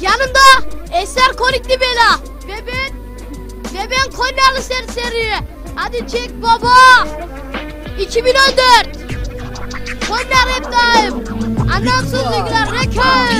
Yanında Eser Konikli Bela. Ve ben, ve ben Konyalı Serseri. Hadi çek baba. 2014. Konya Rap Time. Anlamsızlıklar rekor.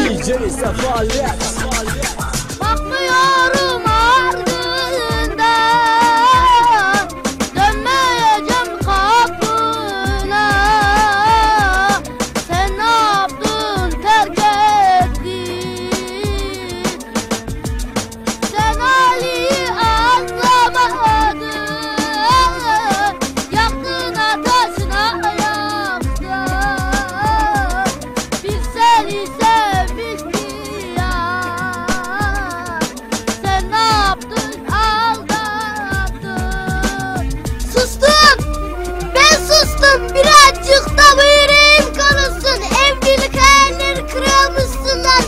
Sustum birazcık da yüreğim konuşsun Evlilik hayalleri kırılmışsınlar.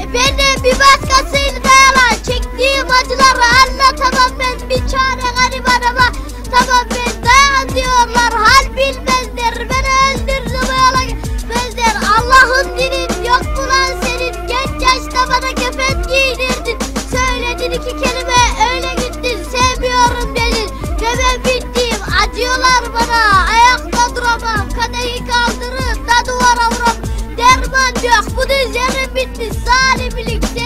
E, Beni bir başkasıyla dayalan Çektiğim acıları anlatamam ben Bir çare duramam Kadehi kaldırıp da duvara vuram Derman yok bu dizlerim bitti. Salimlik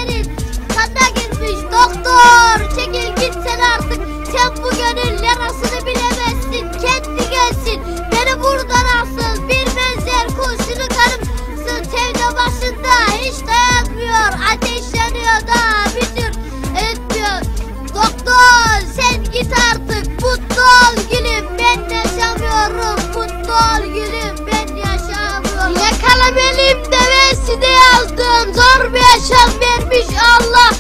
Yakala benim devesi de yazdım Zor bir yaşam vermiş Allah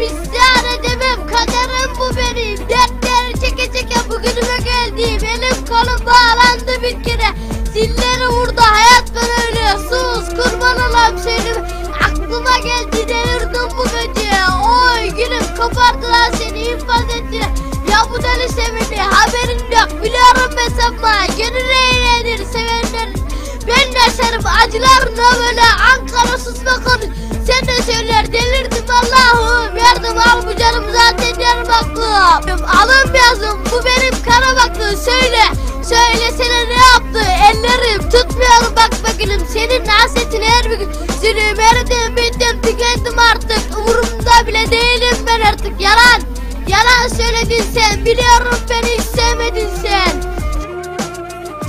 İsyan edemem kaderim bu benim. Dertleri çeke çeke bugünüme geldim. Elim kolum bağlandı bir kere. Zilleri vurdu hayat ben öyle. Sus kurban olam söyleme Aklıma geldi delirdim bu gece. Oy gülüm kopardılar seni infaz ettiler Ya bu deli seveni haberin yok. Biliyorum ben sevenler Ben yaşarım acılarına böyle Ankara susma konu. Sen de söyler delirdim Allah'ım Yardım al bu canım zaten yarım aklım. Alın yazım bu benim kara baktı Söyle Söylesene ne yaptı? Ellerim tutmuyor bak bakayım Senin hasetin her bir gün. Sürüm eridim bittim tükendim artık. Umurumda bile değilim ben artık. Yalan Yalan söyledin sen. Biliyorum beni hiç sevmedin sen.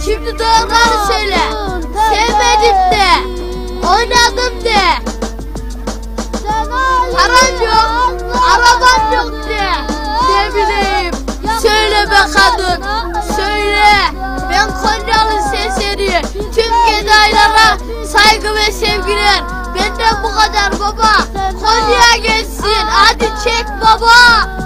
Şimdi doğruları söyle Sevmedim de. Oynadım de. Paran yok Araban yok de. Ne bileyim Söyle be kadın Söyle. Ben Konyalı sesleri Tüm gedaylara saygı ve sevgiler. Benden bu kadar baba. Konya gelsin Hadi çek baba